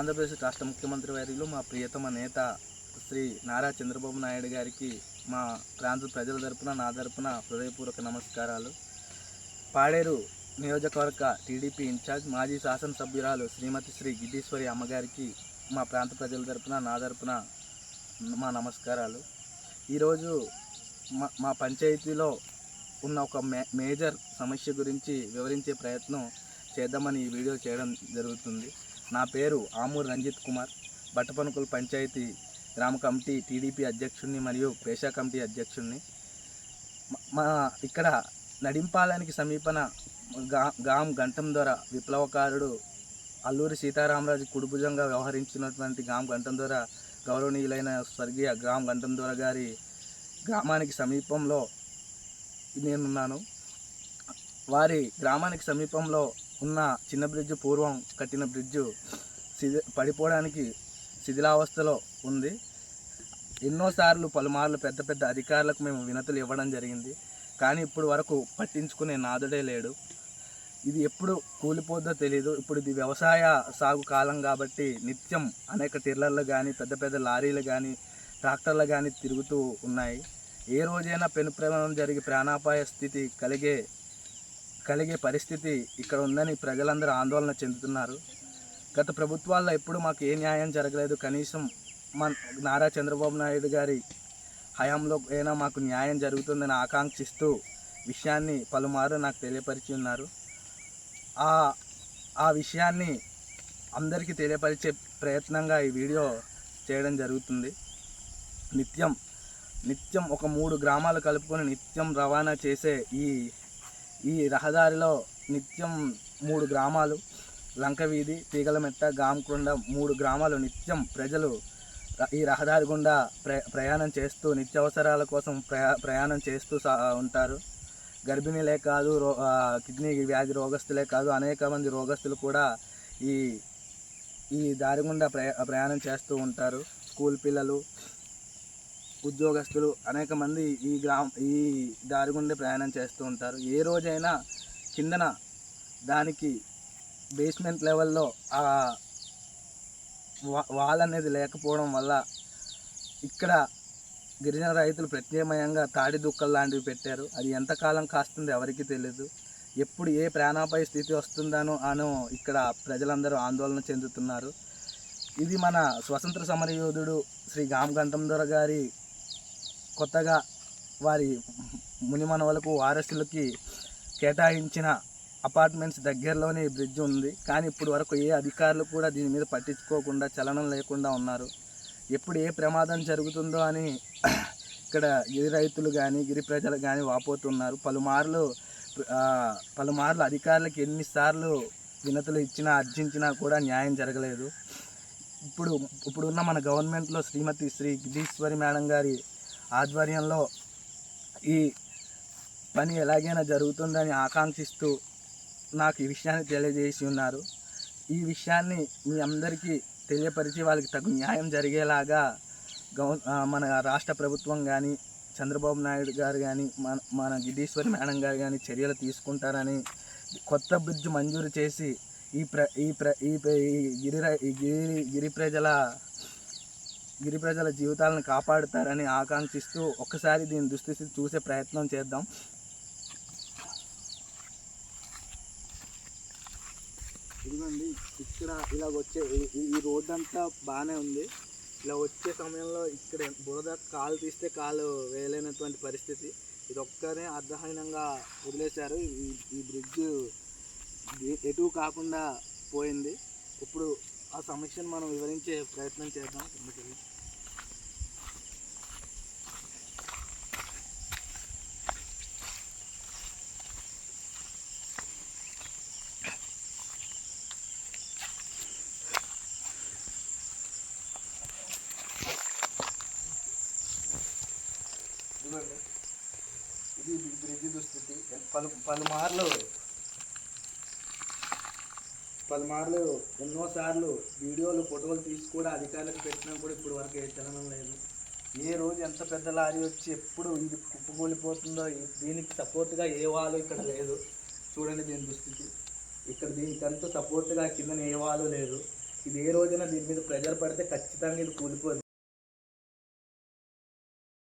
ఆంధ్రప్రదేశ్ రాష్ట్ర ముఖ్యమంత్రి వర్యులు మా ప్రియతమ నేత శ్రీ నారా చంద్రబాబు నాయుడు గారికి మా ప్రాంత ప్రజల తరపున నా తరపున హృదయపూర్వక నమస్కారాలు. పాడేరు నియోజకవర్గ టీడీపీ ఇన్ఛార్జ్ మాజీ శాసనసభ్యురాలు శ్రీమతి శ్రీ గిడ్డీశ్వరి అమ్మగారికి మా ప్రాంత ప్రజల తరపున నా తరపున మా నమస్కారాలు. ఈరోజు మా మా పంచాయతీలో ఉన్న ఒక మే మేజర్ సమస్య గురించి వివరించే ప్రయత్నం చేద్దామని ఈ వీడియో చేయడం జరుగుతుంది. నా పేరు ఆమూర్ రంజిత్ కుమార్. బట్టపనుకుల పంచాయతీ గ్రామ కమిటీ టీడీపీ అధ్యక్షుడిని మరియు పేషా కమిటీ అధ్యక్షుడిని మా ఇక్కడ నడింపాలానికి సమీపన గా గాం గంటం ద్వారా విప్లవకారుడు అల్లూరి సీతారామరాజు కుడిభుజంగా వ్యవహరించినటువంటి గాం గంటం ద్వారా గౌరవనీయులైన స్వర్గీయ గాం గంటం ద్వారా గారి గ్రామానికి సమీపంలో నేనున్నాను. వారి గ్రామానికి సమీపంలో ఉన్న చిన్న బ్రిడ్జ్ పూర్వం కట్టిన బ్రిడ్జ్ శిథి పడిపోవడానికి శిథిలావస్థలో ఉంది. ఎన్నోసార్లు పలుమార్లు పెద్ద పెద్ద అధికారులకు మేము వినతులు ఇవ్వడం జరిగింది. కానీ ఇప్పుడు వరకు పట్టించుకునే నాదుడే లేడు. ఇది ఎప్పుడు కూలిపోద్దో తెలియదు ఇప్పుడు ఇది వ్యవసాయ సాగు కాలం కాబట్టి నిత్యం అనేక టిర్లర్లు కానీ పెద్ద పెద్ద లారీలు కానీ ట్రాక్టర్లు కానీ తిరుగుతూ ఉన్నాయి. ఏ రోజైనా పెను ప్రమాదం జరిగి ప్రాణాపాయ స్థితి కలిగే కలిగే పరిస్థితి ఇక్కడ ఉందని ప్రజలందరూ ఆందోళన చెందుతున్నారు. గత ప్రభుత్వాల్లో ఎప్పుడు మాకు ఏ న్యాయం జరగలేదు. కనీసం మా నారా చంద్రబాబు నాయుడు గారి హయాంలో అయినా మాకు న్యాయం జరుగుతుందని ఆకాంక్షిస్తూ విషయాన్ని పలుమారు నాకు తెలియపరిచి ఉన్నారు. ఆ ఆ విషయాన్ని అందరికీ తెలియపరిచే ప్రయత్నంగా ఈ వీడియో చేయడం జరుగుతుంది. నిత్యం నిత్యం ఒక మూడు గ్రామాలు కలుపుకొని నిత్యం రవాణా చేసే ఈ ఈ రహదారిలో నిత్యం మూడు గ్రామాలు లంకవీధి తీగలమెట్ట గామకొండ మూడు గ్రామాలు నిత్యం ప్రజలు ఈ రహదారి గుండా ప్ర ప్రయాణం చేస్తూ నిత్యావసరాల కోసం ప్రయా ప్రయాణం చేస్తూ సా ఉంటారు. గర్భిణీలే కాదు రో కిడ్నీ వ్యాధి రోగస్తులే కాదు అనేక మంది రోగస్తులు కూడా ఈ ఈ దారి గుండా ప్రయా ప్రయాణం చేస్తూ ఉంటారు. స్కూల్ పిల్లలు ఉద్యోగస్తులు అనేక మంది ఈ గ్రామ ఈ దారి గుండా ప్రయాణం చేస్తూ ఉంటారు. ఏ రోజైనా కిందన దానికి బేస్మెంట్ లెవెల్లో ఆ వాల్ అనేది లేకపోవడం వల్ల ఇక్కడ గిరిజన రైతులు ప్రత్యామ్నాయంగా తాడి దుక్కలు లాంటివి పెట్టారు. అది ఎంతకాలం కాస్తుందో ఎవరికీ తెలియదు ఎప్పుడు ఏ ప్రాణాపాయ స్థితి వస్తుందనో అను ఇక్కడ ప్రజలందరూ ఆందోళన చెందుతున్నారు. ఇది మన స్వతంత్ర సమరయోధుడు శ్రీ గామగంటం గారి కొత్తగా వారి మునిమనవలకు వారసులకి కేటాయించిన అపార్ట్మెంట్స్ దగ్గరలోనే ఈ బ్రిడ్జ్ ఉంది. కానీ ఇప్పుడు వరకు ఏ అధికారులు కూడా దీని మీద పట్టించుకోకుండా చలనం లేకుండా ఉన్నారు. ఎప్పుడు ఏ ప్రమాదం జరుగుతుందో అని ఇక్కడ గిరి రైతులు కానీ గిరి ప్రజలు కానీ వాపోతున్నారు. పలుమార్లు పలుమార్లు అధికారులకు ఎన్నిసార్లు వినతులు ఇచ్చినా అర్జించినా కూడా న్యాయం జరగలేదు. ఇప్పుడు ఇప్పుడున్న మన గవర్నమెంట్లో శ్రీమతి శ్రీ గిరీశ్వరి మేడం గారి ఆధ్వర్యంలో ఈ పని ఎలాగైనా జరుగుతుందని ఆకాంక్షిస్తూ నాకు ఈ విషయాన్ని తెలియజేసి ఉన్నారు. ఈ విషయాన్ని మీ అందరికీ తెలియపరిచి వాళ్ళకి తగు న్యాయం జరిగేలాగా గౌ మన రాష్ట్ర ప్రభుత్వం కానీ చంద్రబాబు నాయుడు గారు కానీ మన మన గిడ్డీశ్వరి మేడం గారు కానీ చర్యలు తీసుకుంటారని కొత్త బ్రిడ్జ్ మంజూరు చేసి ఈ ప్ర ఈ ప్ర ఈ గిరి ఈ గిరి గిరి ప్రజల గిరి ప్రజల జీవితాలను కాపాడుతారని ఆకాంక్షిస్తూ ఒక్కసారి దీని దుస్థితి చూసే ప్రయత్నం చేద్దాం. ఇదిగోండి ఇక్కడ ఇలా వచ్చే ఈ- ఈ- ఈ రోడ్ అంతా బాగానే ఉంది. ఇలా వచ్చే సమయంలో ఇక్కడ బురద కాలు తీస్తే కాలు వేయలేనటువంటి పరిస్థితి. ఇది ఒక్కనే అర్ధహీనంగా వదిలేశారు. ఈ ఈ బ్రిడ్జ్ ఎటు కాకుండా పోయింది. ఇప్పుడు ఆ సమస్యను మనం వివరించే ప్రయత్నం చేద్దాం. కిందకెళ్ళి. ఇది బ్రిడ్జ్ దుస్థితి. పలు పలుమార్లు పలుమార్లు ఎన్నోసార్లు వీడియోలు ఫోటోలు తీసి కూడా అధికారులకు పెట్టినా కూడా ఇప్పుడు వరకు ఏ చలనం లేదు. ఏ రోజు ఎంత పెద్ద లారీ వచ్చి ఎప్పుడు ఇది కుప్పకూలిపోతుందో దీనికి సపోర్ట్గా ఏ వాళ్ళు ఇక్కడ లేదు. చూడండి దీని దుస్థితి. ఇక్కడ దీనికంత సపోర్ట్గా కింద ఏ వాళ్ళు లేదు. ఇది ఏ రోజైనా దీని మీద ప్రెజర్ పడితే ఖచ్చితంగా ఇది కూలిపోదు.